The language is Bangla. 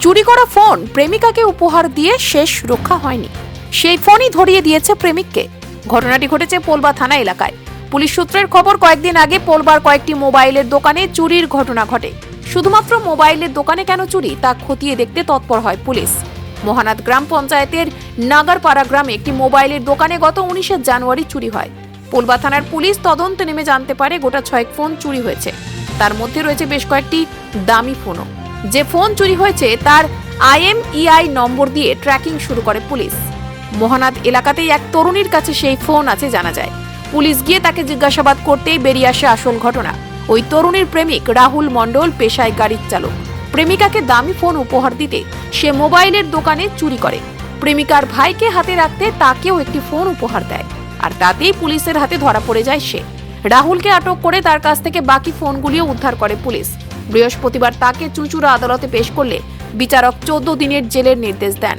চুরি করা ফোন প্রেমিকাকে উপহার দিয়ে শেষ রক্ষা হয়নি। সেই ফোনই ধরিয়ে দিয়েছে প্রেমিককে। ঘটনাটি ঘটেছে পোলবা থানা এলাকায়। পুলিশ সূত্রের খবর, কয়েকদিন আগে পোলবার কয়েকটি মোবাইলের দোকানে চুরির ঘটনা ঘটে। শুধুমাত্র মোবাইলের দোকানে কেন চুরি, তা খতিয়ে দেখতে তৎপর হয় পুলিশ। মহানাদ গ্রাম পঞ্চায়েতের নাগারপাড়া গ্রামে একটি মোবাইলের দোকানে গত উনিশে জানুয়ারি চুরি হয়। পোলবা থানার পুলিশ তদন্তে নেমে জানতে পারে, গোটা ছয়েক ফোন চুরি হয়েছে। তার মধ্যে রয়েছে বেশ কয়েকটি দামি ফোনও। যে ফোন চুরি হয়েছে তার আইএমইআই নম্বর দিয়ে ট্র্যাকিং শুরু করে পুলিশ। মহানাদ এলাকাতেই এক তরুণীর কাছে সেই ফোন আছে জানা যায়। পুলিশ গিয়ে তাকে জিজ্ঞাসাবাদ করতেই বেরিয়ে আসে আসল ঘটনা। ওই তরুণীর প্রেমিক রাহুল মণ্ডল পেশায় গাড়ির চালক। প্রেমিকাকে দামি ফোন উপহার দিতে সে মোবাইলের দোকানে চুরি করে। প্রেমিকার ভাইকে হাতে রাখতে তাকেও একটি ফোন উপহার দেয়। আর তাতেই পুলিশের হাতে ধরা পড়ে যায় সে। রাহুলকে আটক করে তার কাছ থেকে বাকি ফোনগুলিও উদ্ধার করে পুলিশ। বৃহস্পতিবার তাকে চুঁচুড়া আদালতে পেশ করলে বিচারক চোদ্দ দিনের জেলের নির্দেশ দেন।